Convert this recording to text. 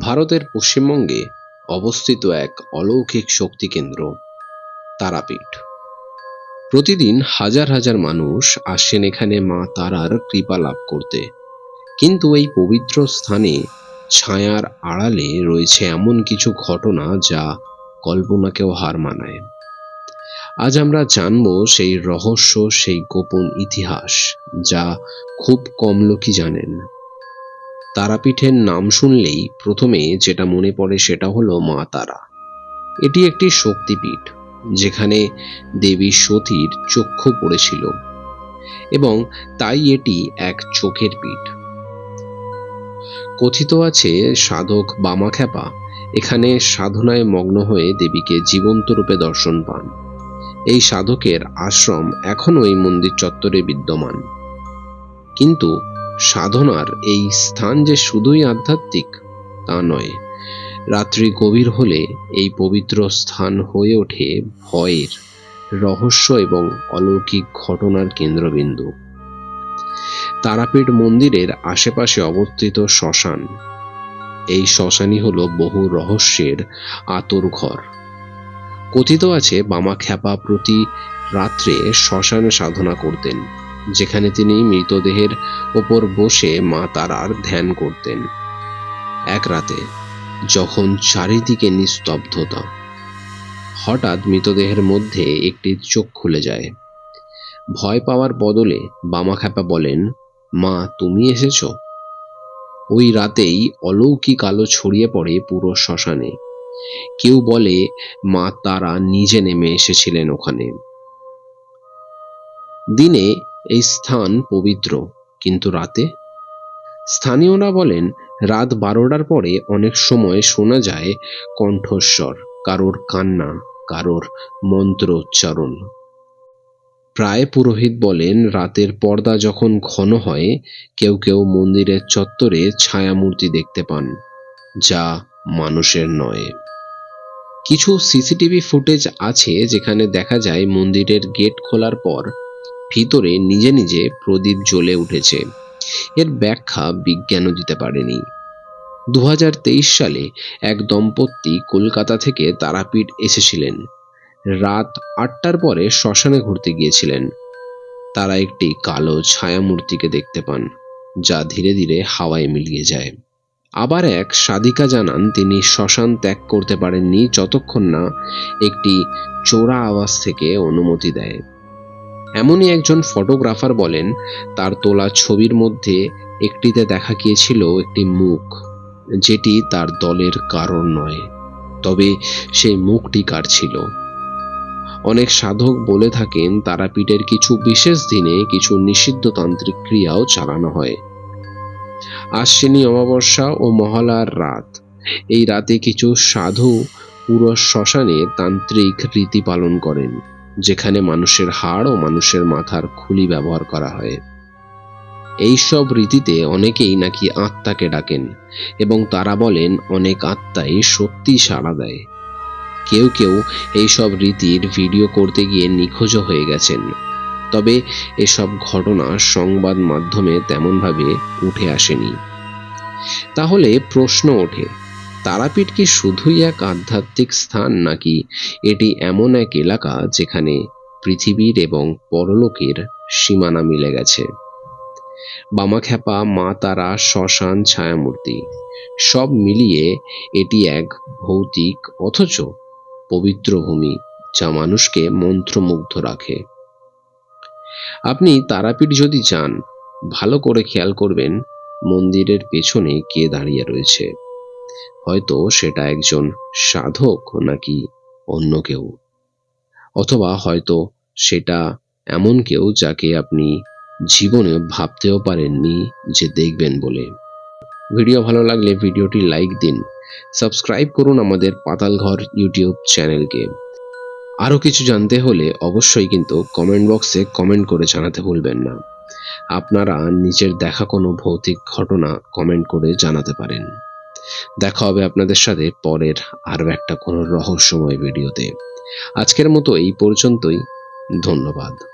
ভারতের পশ্চিমবঙ্গে অবস্থিত এক অলৌকিক শক্তিকেন্দ্র, তারাপীঠ। প্রতিদিন হাজার হাজার মানুষ আসেন এখানে মা তারার কৃপা লাভ করতে। কিন্তু এই পবিত্র স্থানে ছায়ার আড়ালে রয়েছে এমন কিছু ঘটনা যা কল্পনাকেও হার মানায়। আজ আমরা জানব সেই রহস্য, সেই গোপন ইতিহাস, যা খুব কম লোকই জানেন। তারাপীঠের নাম শুনলেই প্রথমে যেটা মনে পড়ে সেটা হলো মা তারা। এটি একটি শক্তিপীঠ, যেখানে দেবী সতীর চক্ষু পড়েছিল এবং তাই এটি এক চোখের পীঠ। কথিত আছে, সাধক বামাখ্যাপা এখানে সাধনায় মগ্ন হয়ে দেবীকে জীবন্ত রূপে দর্শন পান। এই সাধকের আশ্রম এখনও এই মন্দির চত্বরে বিদ্যমান। কিন্তু সাধনার এই স্থান যে শুধুই আধ্যাত্মিক, তা নয়। রাত্রি গভীর হলে এই পবিত্র স্থান হয়ে ওঠে ভয়ের, রহস্য এবং অলৌকিক ঘটনার কেন্দ্রবিন্দু। তারাপীঠ মন্দিরের আশেপাশে অবস্থিত শ্মশান। এই শ্মশানই হল বহু রহস্যের আতর ঘর। কথিত আছে বামা খ্যাপা প্রতি রাত্রে শ্মশানে সাধনা করতেন। যেখানে তিনি মৃতদেহের ওপর বসে মা তারার ধ্যান করতেন। এক রাতে যখন চারিদিকে নিস্তব্ধতা, হঠাৎ মৃতদেহের মধ্যে একটি চোখ খুলে যায়। ভয় পাওয়ার বদলে বামাখ্যাপা বলেন, মা, তুমি এসেছ? ওই রাতেই অলৌকিক আলো ছড়িয়ে পড়ে পুরো শ্মশানে। কেউ বলে, মা, তারা নিজে নেমে এসেছিলেন ওখানে। দিনে এই স্থান পবিত্র, কিন্তু রাতে? স্থানীয়রা বলেন, রাত বারোটার পরে অনেক সময় শোনা যায় কণ্ঠস্বর, কারোর কান্না, কারোর মন্ত্র উচ্চারণ প্রায় পুরোহিত বলেন, রাতের পর্দা যখন ঘন হয়, কেউ কেউ মন্দিরের চত্বরে ছায়ামূর্তি দেখতে পান, যা মানুষের নয়। কিছু সিসিটিভি ফুটেজ আছে যেখানে দেখা যায় মন্দিরের গেট খোলার পর ভিতরে নিজে নিজে প্রদীপ জ্বলে উঠেছে। এর ব্যাখ্যা বিজ্ঞানও দিতে পারেনি। দু হাজার তেইশ সালে এক দম্পতি কলকাতা থেকে তারাপীঠ এসেছিলেন। রাত আটটার পরে শ্মশানে ঘুরতে গিয়েছিলেন। তারা একটি কালো ছায়ামূর্তিকে দেখতে পান, যা ধীরে ধীরে হাওয়ায় মিলিয়ে যায়। আবার এক সাধিকা জানান, তিনি শ্মশান ত্যাগ করতে পারেননি যতক্ষণ না একটি চোরা আওয়াজ থেকে অনুমতি দেয়। এমনই একজন ফটোগ্রাফার বলেন, তার তোলা ছবির মধ্যে একটিতে দেখা গিয়েছিল একটি মুখ, যেটি তার দলের কারণ নয়, তবে সেই মুখটি কার ছিল? অনেক সাধক বলে থাকেন, তারাপীঠের কিছু বিশেষ দিনে কিছু নিষিদ্ধ তান্ত্রিক ক্রিয়াও চালানো হয়। আশ্বিনী অমাবস্যা ও মহালার রাত। এই রাতে কিছু সাধু পুরো শ্মশানে তান্ত্রিক রীতি পালন করেন। যেখানে মানুষের হাড় ও মানুষের মাথার খুলি ব্যবহার করা হয়। এই সব রীতিতে অনেকেই নাকি আত্মাকে ডাকেন এবং তারা বলেন, অনেক আত্মাই সত্যি সাড়া দেয়। কেউ কেউ এই সব রীতির ভিডিও করতে গিয়ে নিখোঁজও হয়ে গেছেন। তবে এসব ঘটনা সংবাদ মাধ্যমে তেমনভাবে উঠে আসেনি। তাহলে প্রশ্ন ওঠে তারাপীঠ কি শুধুই এক আধ্যাত্মিক স্থান নাকি এটি এমন এক এলাকা যেখানে পৃথিবীর এবং পরলোকের সীমানা মিলে গেছে? বামাখ্যাপা, মা তারা, শ্মশান, ছায়ামূর্তি, সব মিলিয়ে এটি এক ভৌতিক অথচ পবিত্র ভূমি যা মানুষকে মন্ত্রমুগ্ধ রাখে। আপনি তারাপীঠ যদি যান, ভালো করে খেয়াল করবেন মন্দিরের পেছনে কে দাঁড়িয়ে রয়েছে। হয়তো সেটা একজন সাধক নাকি অন্য কেউ। অথবা হয়তো সেটা এমন কেউ যাকে আপনি জীবনে ভাবতেও পারেননি যে দেখবেন বলে। ভিডিও ভালো লাগলে ভিডিওটি লাইক দিন, সাবস্ক্রাইব করুন আমাদের পাতালঘর ইউটিউব চ্যানেলকে। আরও কিছু জানতে হলে অবশ্যই কিন্তু কমেন্ট বক্সে কমেন্ট করে জানাতে ভুলবেন না। আপনারা নিজের দেখা কোনো ভৌতিক ঘটনা কমেন্ট করে জানাতে পারেন। দেখা হবে আপনাদের সাথে পরের আরও একটা কোনো রহস্যময় ভিডিওতে। আজকের মতো এই পর্যন্তই। ধন্যবাদ।